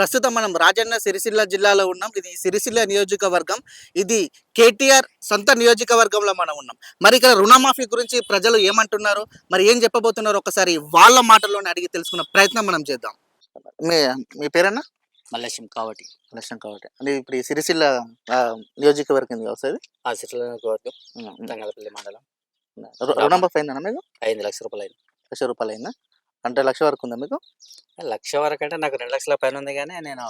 ప్రస్తుతం మనం రాజన్న సిరిసిల్ల జిల్లాలో ఉన్నాం. ఇది సిరిసిల్ల నియోజకవర్గం. ఇది కేటీఆర్ సొంత నియోజకవర్గంలో మనం ఉన్నాం. మరి ఇక్కడ రుణమాఫీ గురించి ప్రజలు ఏమంటున్నారు? మరి ఏం చెప్పబోతున్నారో? ఒకసారి వాళ్ళ మాటల్లోనే అడిగి తెలుసుకున్న ప్రయత్నం మనం చేద్దాం. మీ మీ పేరేనా మల్లేశం కాబట్టి లక్ష్యం కాబట్టి అంటే ఇప్పుడు ఈ సిరిసిల్ల నియోజకవర్గం వస్తుంది ఆ సిరిల వర్గం తంగలపల్లి మండలం. రుణమాఫీ అయిందన్నా మీకు? ఐదు లక్షల రూపాయలు అయింది. లక్ష రూపాయలు అయిందా? అంటే లక్ష వరకు ఉందా మీకు? లక్ష వరకు అంటే నాకు రెండు లక్షల పైన ఉంది కానీ నేను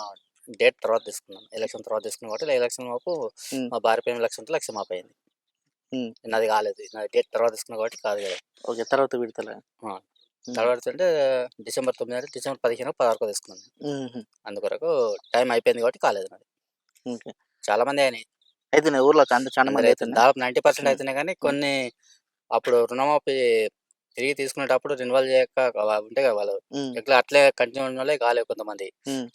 డేట్ తర్వాత తీసుకున్నాను. ఎలక్షన్ తర్వాత తీసుకున్నాను కాబట్టి ఎలక్షన్ ఉమ్. మా భార్య పైన లక్ష ఉంటే లక్ష మాపు అయింది. నాది కాలేదు. నాది డేట్ తర్వాత తీసుకున్నా కాబట్టి కాదు కదా. ఓకే తర్వాత విడతలే? తర్వాత అంటే డిసెంబర్ తొమ్మిది అంటే డిసెంబర్ పదిహేను పదహారుకో తీసుకున్నాను. అందుకొరకు టైం అయిపోయింది కాబట్టి కాలేదు నాది. చాలా మంది అయినాయి. అయితే నేను ఊర్లో చాలా చాలా మంది అవుతుంది. దాదాపు నైంటీ పర్సెంట్. అవుతున్నాయి కానీ కొన్ని అప్పుడు రుణమాఫీ తిరిగి తీసుకునేటప్పుడు రెన్యువల్ చేయక ఉంటే కదా వాళ్ళు. ఇట్లా అట్లే కంటిన్యూ ఉన్న వాళ్ళే కాలేవు కొంతమంది.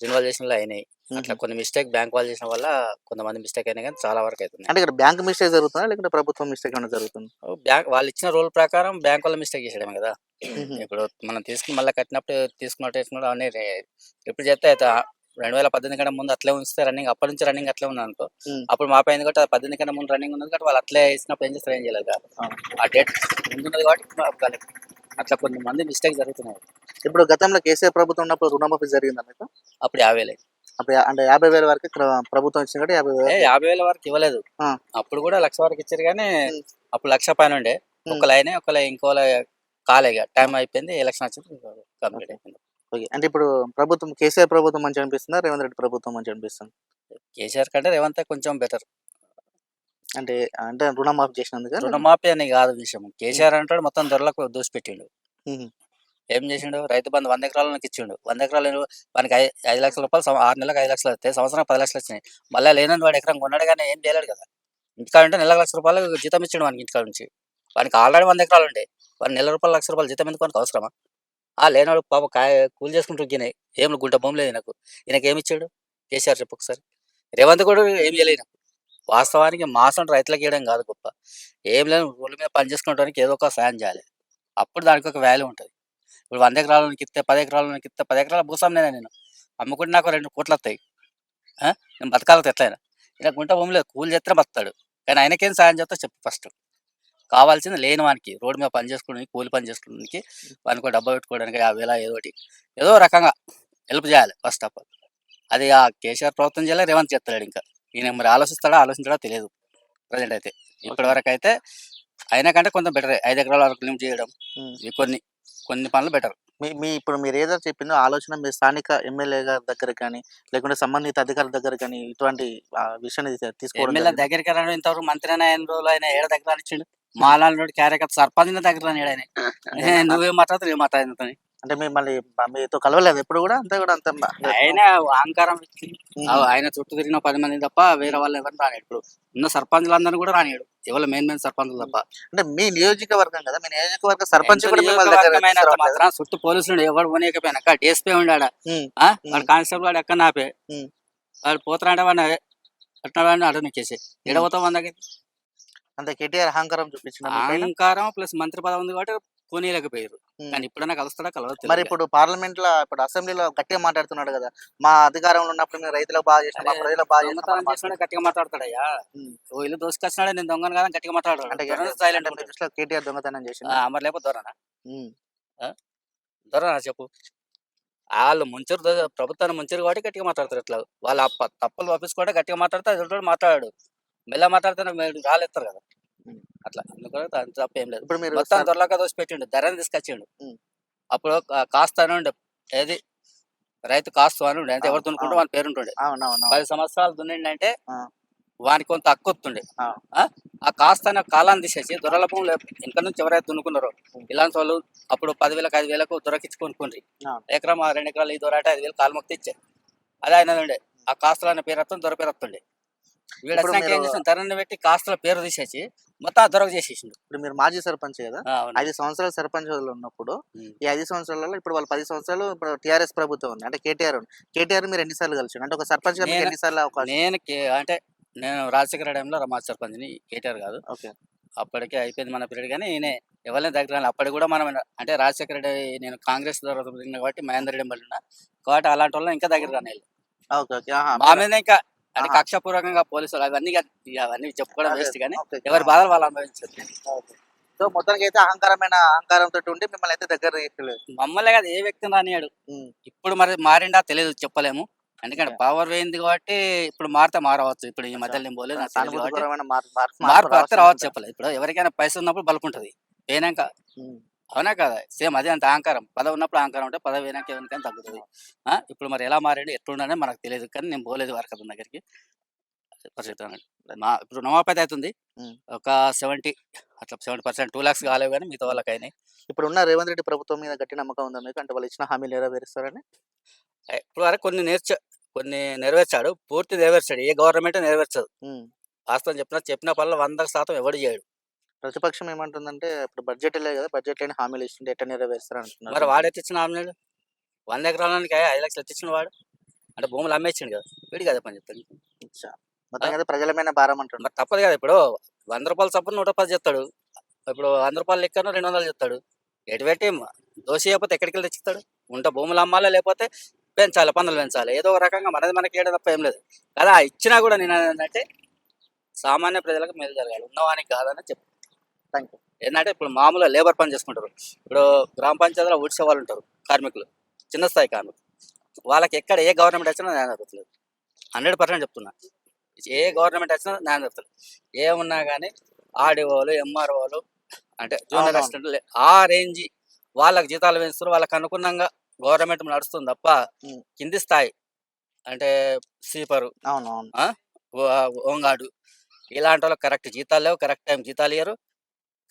రెన్యువల్ చేసిన వాళ్ళు అయినాయి. అట్లా కొన్ని మిస్టేక్ బ్యాంక్ వాళ్ళు చేసిన వల్ల కొంతమంది మిస్టేక్ అయినాయి కానీ చాలా వరకు అవుతున్నాయి అంటే ఇక్కడ బ్యాంక్ మిస్టేక్ జరుగుతుందా? లేకుంటే ప్రభుత్వం మిస్టేక్ ఏమైనా జరుగుతుంది? బ్యాంక్ వాళ్ళు ఇచ్చిన రూల్ ప్రకారం బ్యాంక్ వాళ్ళు మిస్టేక్ చేసేయడమే కదా. ఇప్పుడు మనం తీసుకుని మళ్ళీ కట్టినప్పుడు తీసుకున్నట్టు అవన్నీ ఎప్పుడు చేస్తే అయితే రెండు వేల పద్దెనిమిది కంటే ముందు అట్లే ఉంచితే రన్నింగ్ అప్పటి నుంచి రన్నింగ్ అట్లే ఉంది అనుకో. అప్పుడు మా పైన కూడా పద్దెనిమిది కంటే ముందు రన్నింగ్ ఉన్నది కాబట్టి వాళ్ళు అట్లే ఇచ్చినప్పుడు ఏం చేస్తారు ఏం చేయలేదు కదా. ఆ. డేట్ ముందున్నది కాబట్టి. అట్లా కొన్ని మంది మిస్టేక్ జరుగుతున్నాయి ఇప్పుడు గతంలో కేసీఆర్ ప్రభుత్వం ఉన్నప్పుడు రుణమాఫీ జరిగిందా మీకు అప్పుడు యాభై వేలు అప్పుడు అంటే యాభై వేల వరకు ప్రభుత్వం ఇచ్చింది కాబట్టి యాభై వేలు యాభై వేల వరకు ఇవ్వలేదు. అప్పుడు కూడా లక్ష వరకు ఇచ్చారు కానీ. అప్పుడు లక్ష పైన ఉండే ఉమ్. ఒక లైన్ ఒక లైన్ ఇంకో కాలే టైం అయిపోయింది ఎలక్షన్ వచ్చింది కంప్లీట్ అయిపోయింది ఓకే. అంటే ఇప్పుడు ప్రభుత్వం కేసీఆర్ ప్రభుత్వం మంచి అనిపిస్తుందా? రేవంత్ రెడ్డి ప్రభుత్వం మంచి అనిపిస్తుంది? కేసీఆర్ కంటే రేవంత్ కొంచెం బెటర్. అంటే అంటే రుణమాఫీ చేసినందుకు? రుణమాఫీ అని కాదు విషయం. కేసీఆర్ అంటాడు మొత్తం ధరలకు దోసి పెట్టిండు. ఉమ్. ఏం చేసిండు? రైతు బంధు వంద ఎకరాలకు ఇచ్చిండు. వంద ఎకరాలు వానికి ఐదు లక్షల రూపాయలు ఆరు నెలలకు ఐదు లక్షలు వస్తాయి. సంవత్సరం పది లక్షలు వచ్చినాయి. మళ్ళీ లేనని వాడు ఎకరం కొన్నాడు కానీ ఏం చేయలేడు కదా. ఇంటికాడ ఉంటే నెల లక్ష రూపాయలు జీతం ఇచ్చిండు వానికి ఇంటికాడ నుంచి. వానికి ఆల్రెడీ వంద ఎకరాలు ఉండే. వాడు నెల రూపాయలు లక్ష రూపాయలు జీతం ఎందుకు అవసరమా? ఆ లేనాడు పాప కాయ కూలి చేసుకుంటూ ఈయన ఏం గుంట భూమి లేదు నాకు ఈయనకి ఏమి ఇచ్చాడు? కేసీఆర్ చెప్పు ఒకసారి. రేవంత్ కూడా ఏం చేయలేదు నాకు వాస్తవానికి మాసం రైతులకు ఇవ్వడం కాదు గొప్ప. ఏం లేదు రోడ్ల మీద పని చేసుకోవడానికి ఏదో ఒక సాయం చేయాలి. అప్పుడు దానికి ఒక వాల్యూ ఉంటుంది. ఇప్పుడు వంద ఎకరాలకి ఇస్తే పది ఎకరాలకి ఇస్తే పది ఎకరాల భూస్వామినేనా నేను. అమ్ముకుంటే నాకు రెండు కోట్లు వస్తాయి. నేను బతకాలి ఎట్లయినా ఇలా గుంట భూమి లేదు కూలి చేస్తే బతాడు కానీ ఆయనకేం సాయం చేస్తా చెప్పు ఫస్ట్ కావాల్సింది లేని వానికి రోడ్డు మీద పని చేసుకోవడానికి కూలి పని చేసుకోవడానికి వానికి డబ్బా పెట్టుకోవడానికి యాభై వేల ఏదో ఒకటి. ఏదో రకంగా హెల్ప్ చేయాలి ఫస్ట్ ఆఫ్ ఆల్. అది ఆ కేసీఆర్ ప్రభుత్వం చేయాలి రేవంత్ చేస్తాడు ఇంకా. ఈయన మరి ఆలోచిస్తాడా ఆలోచించడా తెలియదు ప్రజెంట్ అయితే. ఇప్పటి వరకు అయితే అయినా కంటే కొంచెం బెటర్ ఐదు ఎకరాల వరకు లిమిట్ చేయడం కొన్ని కొన్ని పనులు బెటర్. మీ మీ ఇప్పుడు మీరు ఏదో చెప్పిందో ఆలోచన మీ స్థానిక ఎమ్మెల్యే గారి దగ్గర కానీ లేకుంటే సంబంధిత అధికారుల దగ్గర కానీ ఇటువంటి ఆ, విషయాన్ని తీసుకోవడం ఎమ్మెల్యే? దగ్గరికి రాను ఇంతవరకు మంత్రి అయిన ఎన్ని రోజులు అయినా ఏడ దగ్గర రానిచ్చిండు మాలాంటి క్యారెక్టర్ సర్పంచ్ దగ్గర రాని నువ్వేం మాట్లాడుతావు ఏం మాట్లాడుతుంది అంటే మిమ్మల్ని మీతో కలవలేదు ఎప్పుడు కూడా అంతే కూడా అంత ఆయన అహంకారం ఆయన చుట్టూ తిరిగిన పది మంది తప్ప వేరే వాళ్ళు ఎవరు రానిడు ఇప్పుడు. ఉన్న సర్పంచులందరినీ కూడా రానిడు ఎవరు మెయిన్ మెయిన్ సర్పంచులు తప్ప. అంటే మీ నియోజకవర్గం కదా మీ నియోజకవర్గ సర్పంచ్? మాత్రం చుట్టూ పోలీసులు ఎవడు పోనీయకపోయినా. అక్కడ డీఎస్పీ ఉండాడు. వాడు కానిస్టేబుల్ వాడు ఎక్కడ నాపే. వాడు పోతారంటే వాడిని అట్లా వాడిని అడుగు నిచ్చేసి ఎడబోతాం మన దగ్గర అంత కేటీఆర్ అహంకారం చూపించిన? అహంకారం ప్లస్ మంత్రి పదవి ఉంది కాబట్టి కొనియలేకపోయారు ఉమ్. కానీ ఇప్పుడైనా కలుస్తాడా కలవదు మరి ఇప్పుడు పార్లమెంట్లో ఇప్పుడు అసెంబ్లీలో గట్టిగా మాట్లాడుతున్నాడు కదా. మా అధికారంలో ఉన్నప్పుడు మేము రైతులకు బాగా చేసిన మా ప్రజలకు బాగా చేసినాం చేసినా గట్టిగా మాట్లాడతాడయ్యా. ఓ ఇల్లు దోసుకొచ్చినాడే నేను దొంగను కదా గట్టిగా మాట్లాడాడు అంటే సైలెంట్ దృష్టిలో కేటీఆర్ దొంగతనం చేసిండు? మరి లేకపోతే దొరనా. దొరనా చెప్పు. వాళ్ళు ముంచరు ప్రభుత్వాన్ని ముంచరు కాబట్టి గట్టిగా మాట్లాడతారు ఇట్లా. వాళ్ళు తప్పులు పంపించుకుంటే గట్టిగా మాట్లాడితే ఎదుటి మాట్లాడాడు. మెల్ల మాట్లాడితే మీరు రాలేస్తారు కదా. అట్లా అందుకని అంత తప్ప ఏం లేదు. ఇప్పుడు మీరు మొత్తం దొరలక దోసి పెట్టిండు ధరని తీసుకొచ్చిండు. అప్పుడు కాస్త అని ఉండే. ఏది? రైతు కాస్తు అని ఉండే. అంటే ఎవరు దున్నుకుంటే. వాని పేరుంటుండే అవునవును పది సంవత్సరాలు దున్నిండంటే ఆ. వానికి కొంత హక్కు వస్తుండే. ఆ. కాస్త అనే కాలాన్ని తీసేసి దొరల భూములు ఇంకా నుంచి ఎవరైతే దున్నుకున్నారో ఇలాంటి వాళ్ళు అప్పుడు పదివేలకు ఐదు వేలకు దొరకిచ్చి కొనుక్కుండ్రి. ఎకరం రెండు ఎకరాలు ఈ దొరట ఐదు వేలు కాలు మొక్కి ఇచ్చే అదే ఆయన ఉండే. ఆ కాస్తల అనే పేరు వస్తుంది దొర పేరు వస్తుండే వీడు ఇప్పుడు వచ్చినాక ఏం మీరు- చేసిన ధరని పెట్టి కాస్తల పేరు తీసేసి మొత్తం దొరకు చేసేసిండు. ఇప్పుడు మీరు మాజీ సర్పంచ్ కదా? ఆ, అవును. ఐదు సంవత్సరాలు సర్పంచ్ ఉన్నప్పుడు ఉమ్. ఈ ఐదు సంవత్సరాలలో ఇప్పుడు వాళ్ళు పది సంవత్సరాలు ఇప్పుడు టీఆర్ఎస్ ప్రభుత్వం ఉంది. అంటే కేటీఆర్ ఉంది. కేటీఆర్ మీరు ఎన్నిసార్లు కలిసి అంటే ఒక సర్పంచ్గా మీకు నేను- ఎన్నిసార్లు అవకాశం? నేను కే- అంటే నేను రాజశేఖర టైంలో రమా సర్పంచ్ని కేటీఆర్ కాదు. ఓకే. అప్పటికే అయిపోయింది మన పీరియడ్ కానీ ఈయనే ఎవరిని దగ్గర రాని. అప్పటికి కూడా మనం అంటే రాజశేఖర రెడ్డి నేను కాంగ్రెస్ ద్వారా తిరిగిన కాబట్టి మహేందర్ రెడ్డి మళ్ళీ కాబట్టి అలాంటి వాళ్ళని ఇంకా దగ్గర రాని ఓకే ఓకే. ఆహా. మా మీద ఇంకా అంటే. కక్షపూర్వకంగా పోలీసులు అవన్నీ అవన్నీ చెప్పుకోవడం వేస్ట్ కానీ. ఎవరి బాధలు వాళ్ళు అనుభవించారు సో మొత్తానికి అయితే అహంకారమైన అహంకారంతో ఉండి మిమ్మల్ని అయితే దగ్గర మమ్మల్ని కాదు ఏ వ్యక్తిని రానియాడు. ఇప్పుడు మరి మారిండా తెలియదు చెప్పలేము ఎందుకంటే పవర్ పోయింది కాబట్టి ఇప్పుడు మారితే మారవచ్చు ఇప్పుడు ఈ మధ్యలో నేను పోలేదు మార్పు రావాల్సి రావచ్చు. చెప్పలేదు ఇప్పుడు ఎవరికైనా పైసలు ఉన్నప్పుడు బలుకుంటది పోయినాక. అవునా కదా? సేమ్ అదే అంత అహంకారం. పదవి ఉన్నప్పుడు అహంకారం ఉంటే పదవి పోయినాక ఎవరికైనా తగ్గుతుంది. ఇప్పుడు మరి ఎలా మారాడు ఎట్లుండనే మనకు తెలియదు కానీ నేను పోలేదు వారికి అతని దగ్గరికి. మా ఇప్పుడు నవాపతి అవుతుంది. ఒక సెవెంటీ అట్లా సెవెంటీ పర్సెంట్ టూ లాక్స్ కాలేవు కానీ మిగతా వాళ్ళకి అయినాయి. ఇప్పుడు ఉన్న రేవంత్ రెడ్డి ప్రభుత్వం మీద గట్టి నమ్మకం ఉందా మీకు? అంటే వాళ్ళు ఇచ్చిన హామీలు నెరవేరుస్తారని? ఇప్పుడు వరకు కొన్ని నేర్చ కొన్ని నెరవేర్చాడు. పూర్తి నెరవేర్చాడు. ఏ గవర్నమెంట్ నెరవేర్చదు. వాస్తవం చెప్పిన చెప్పిన పనులు వంద శాతం ఎవడు చేయడు. ప్రతిపక్షం ఏమంటుందంటే ఇప్పుడు బడ్జెట్ లేదు కదా బడ్జెట్ లేని హామీలు ఇస్తుంటే ఎట్లా నెరవేరుస్తారు అంటున్నారు మరి వాడు ఎత్తిచ్చిన ఆమ్లేడు వంద ఎకరాలకి ఐదు లక్షలు ఎత్తిచ్చిన వాడు. అంటే భూములు అమ్మేచ్చిండు కదా. వీడి కదా పని చెప్తాను. మొత్తం కదా ప్రజల మీద భారం అంటున్నారు. మరి తప్పదు కదా ఇప్పుడు. వంద రూపాయలు చప్పున నూట పది చెప్తాడు ఇప్పుడు వంద రూపాయలు లెక్కను రెండు వందలు చెప్తాడు ఎటు పెట్టి దోష చేయకపోతే ఎక్కడికి వెళ్ళి తెచ్చిస్తాడు ఉంట భూములు అమ్మాలా లేకపోతే పెంచాలి పన్నులు పెంచాలి? ఏదో ఒక రకంగా మనది మనకి ఏడు తప్ప ఏం లేదు. కదా ఇచ్చినా కూడా నేను ఏంటంటే సామాన్య ప్రజలకు మేలు జరగాలి. ఉన్నవానికి కాదని చెప్పు. థ్యాంక్ యూ ఏంటంటే ఇప్పుడు మామూలుగా లేబర్ పని చేసుకుంటారు. ఇప్పుడు గ్రామ పంచాయతీలో ఊడ్చే వాళ్ళు ఉంటారు కార్మికులు చిన్న స్థాయి కార్మికులు. వాళ్ళకి ఎక్కడ ఏ గవర్నమెంట్ వచ్చినా న్యాయం జరుగుతుంది హండ్రెడ్ పర్సెంట్ చెప్తున్నా. ఏ గవర్నమెంట్ వచ్చినా న్యాయం జరుగుతుంది ఏమున్నా కానీ ఆర్డీఓలు ఎంఆర్ఓలు అంటే జూనియర్ అవునవును. అసిస్టెంట్లు ఆ రేంజ్ వాళ్ళకి జీతాలు పెంచుతారు వాళ్ళకి అనుగుణంగా గవర్నమెంట్ నడుస్తుంది తప్ప. కింది స్థాయి అంటే స్లీపరు అవును అవును ఓంగాడు ఇలాంటి వాళ్ళకి కరెక్ట్ జీతాలు లేవు కరెక్ట్ టైం జీతాలు ఇయ్యరు.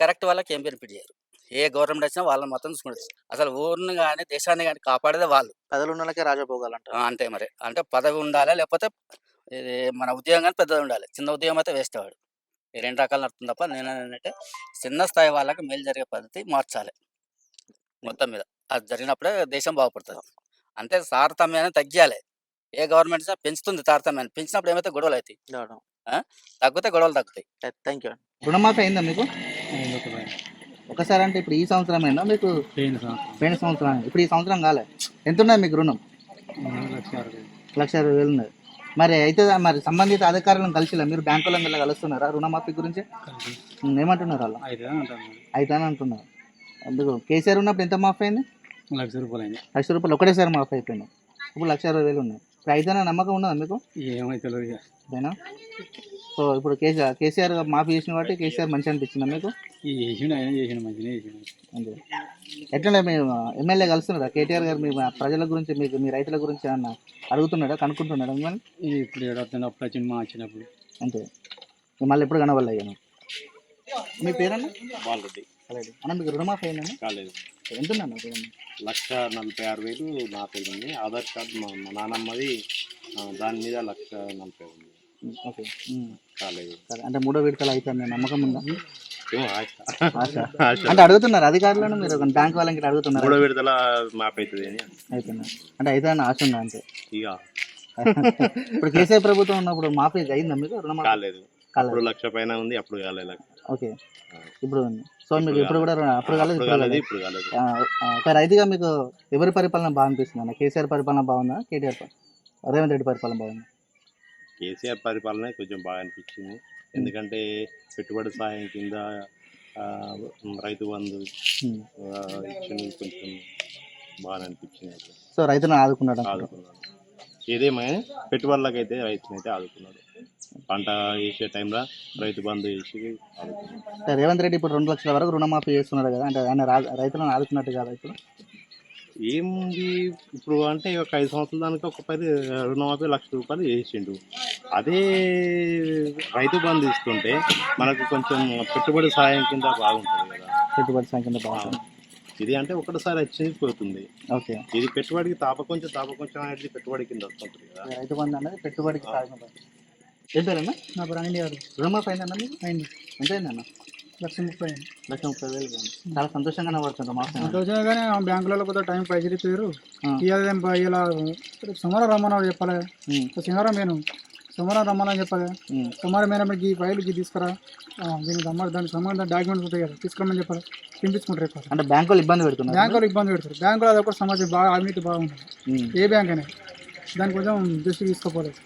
కరెక్ట్ వాళ్ళకి ఏం బెనిఫిట్ చేయరు. ఏ గవర్నమెంట్ వచ్చినా వాళ్ళని మొత్తం చూసుకుంటారు. అసలు ఊరిని కానీ దేశాన్ని కానీ కాపాడేదే వాళ్ళు. పదవులు ఉన్న వాళ్ళకే ఆ, అంతే మరి. అంటే పదవి ఉండాలి లేకపోతే ఇది మన ఉద్యోగం కానీ పెద్దది ఉండాలి. చిన్న ఉద్యోగం అయితే వేస్ట్ వాడు. ఈ రెండు రకాలు నడుతుంది తప్ప నేను ఏంటంటే చిన్న స్థాయి వాళ్ళకి మేలు జరిగే పద్ధతి మార్చాలి. మొత్తం మీద. అది జరిగినప్పుడే దేశం బాగుపడుతుంది. అంతే తారతమ్యాన్ని తగ్గియాలి. ఏ గవర్నమెంట్ పెంచుతుంది తారతమ్యాన్ని. పెంచినప్పుడు ఏమైతే గొడవలు అవుతాయి? తగ్గితే గొడవలు తగ్గుతాయి. థ్యాంక్ యూ రుణమాఫీ అయిందా మీకు? ఒకసారి అంటే ఇప్పుడు ఈ సంవత్సరం అయిందా? మీకు పోయిన సంవత్సరం. ఇప్పుడు ఈ సంవత్సరం కాలే. ఎంత ఉన్నది మీకు రుణం? లక్ష అరవై వేలు. ఉన్నది. మరి అయితే మరి సంబంధిత అధికారులను కలిసిలా? మీరు బ్యాంకుల మీద కలుస్తున్నారా రుణమాఫీ గురించి? ఏమంటున్నారు వాళ్ళు అయితే అని అంటున్నారు. అందుకు కేసీఆర్ ఉన్నప్పుడు ఎంత మాఫీ అయింది? లక్ష రూపాయలు అయింది. లక్ష రూపాయలు ఒకటేసారి మాఫీ అయిపోయింది. ఇప్పుడు లక్ష అరవై వేలు ఉన్నాయి ఇప్పుడు అయితే నమ్మకం ఉన్నదా మీకు? ఏమైతే సో ఇప్పుడు కేసీఆర్ కేసీఆర్ మాఫీ చేసిన కాబట్టి కేసీఆర్ మంచి అనిపించిందా మీకు? ఈ చేసిండు ఆయన చేసిండు మంచిగా చేసిండు. అంతే. ఎట్లా మీరు ఎమ్మెల్యే కలుస్తున్నారా కేటీఆర్ గారు మీ ప్రజల గురించి మీకు మీ రైతుల గురించి ఏమన్నా అడుగుతున్నాడా కనుక్కుంటున్నాడా మిమ్మల్ని? ఇప్పుడు ఏడొస్తుంది అప్పుడు వచ్చింది మా వచ్చినప్పుడు. అంతే. మళ్ళీ ఎప్పుడు కనవల్లయ్యాను మీ పేరన్నా? బాలరెడ్డి. అలాగే అన్న మీకు రుణమాఫీ అయిందన్న కాలేదు. ఎంత ఉందన్న రుణం లక్ష నలభై ఆరు వేలు నా పేరు ఉంది. ఆధార్ కార్డు మా నాన్నమ్మది దాని మీద లక్ష నలభై ఉంది. ఓకే ఉమ్, కాలేదు సరే అంటే మూడో విడతలు అవుతుంది నమ్మకం ఉందా? ఏమో ఆశ. ఆశ. ఆశ. అంటే అడుగుతున్నారు అధికారులను మీరు బ్యాంక్ వాళ్ళకి ఇట్లా అడుగుతున్నారు. మూడో విడతల మాపవుతుంది అని. అయిపోయిందా. అంటే అయితే అన్న ఆశ ఉందా అంతే? ఇక ఇప్పుడు కేసీఆర్ ప్రభుత్వం ఉన్నప్పుడు మాఫీ అయిందా మీకు రుణమాఫీ? కాలేదు. కాలేదు. అప్పుడు లక్ష పైన ఉంది అప్పుడు కాలేదు లక్ష. ఓకే. ఇప్పుడు ఉంది. సో మీకు ఇప్పుడు కూడా రుణ- అప్పుడు కాలేదు అప్పుడు ఇప్పుడు కాలేదు కాలేదు. ఇప్పుడు కాలేదు ఆ, ఆ, ఒక రైతుగా మీకు ఎవరి పరిపాలన బాగా అనిపిస్తుంది? అన్న కేసీఆర్ పరిపాలన బాగుందా కేటీఆర్ ప- రేవంత్ రెడ్డి పరిపాలన బాగుందా? కేసీఆర్ పరిపాలన కొంచెం బాగా అనిపించింది. ఎందుకంటే పెట్టుబడి సాయం కింద రైతు బంధు ఇచ్చిన కొంచెం బాగా అనిపించింది సో రైతులను ఆదుకున్నాడు. ఆదుకున్నాడు. ఏదేమైనా పెట్టుబడులకైతే రైతునైతే ఆదుకున్నాడు. పంట వేసే టైంలో రైతు బంధు వేసి రేవంత్ రెడ్డి ఇప్పుడు రెండు లక్షల వరకు రుణమాఫీ చేస్తున్నారు కదా అంటే ఆయన రైతులను ఆదుకున్నట్టు కదా ఇప్పుడు? ఏముంది ఇప్పుడు అంటే ఒక ఐదు సంవత్సరాల దానికి ఒక పది రుణమాఫీ లక్ష రూపాయలు చేసిండు. అదే రైతు బంధు ఇస్తుంటే మనకు కొంచెం పెట్టుబడి సాయం కింద బాగుంటుంది కదా. పెట్టుబడి సంఖ్య బాగుంటుంది. ఇది అంటే ఒకటిసారి వచ్చి పోతుంది. ఓకే. ఇది పెట్టుబడికి తాప కొంచెం తాప కొంచెం అనేది పెట్టుబడి కింద వస్తుంటుంది కదా. రైతు బంధు అనేది పెట్టుబడికి సాగుతుంది ఏం పేరన్నా? నా బ్రాండ్ గారు రుణమాఫీ అయిందన్న మీకు? అయింది. ఎంత అయిందన్న లక్ష ముప్పై లక్ష ముప్పై వేలు. చాలా సంతోషంగానే పడుతుంది మాఫీ సంతోషంగా కానీ బ్యాంకులలో కొద్దిగా టైం పైసలు. ఇవాళ ఇలా సుమారు రమ్మని చెప్పాలి. శనివారం నేను సోమవారం రమ్మని చెప్పాలి. సోమవారం మేడం ఈ ఫైల్ తీసుకురా. దీనికి సంబంధం దానికి సంబంధం డాక్యుమెంట్స్ ఉంటాయి కదా తీసుకురమని చెప్పాలి. తినిపించుకుంటారు ఎక్కువ. అంటే బ్యాంకు వాళ్ళు ఇబ్బంది పెడుతున్నారు. బ్యాంకులో ఇబ్బంది పెడతారు బ్యాంకులో అది ఒక సమస్య బాగా అవినీతి బాగుంటుంది ఏ బ్యాంక్ అయినా. దాని కొంచెం దృష్టి తీసుకోపోలేదు.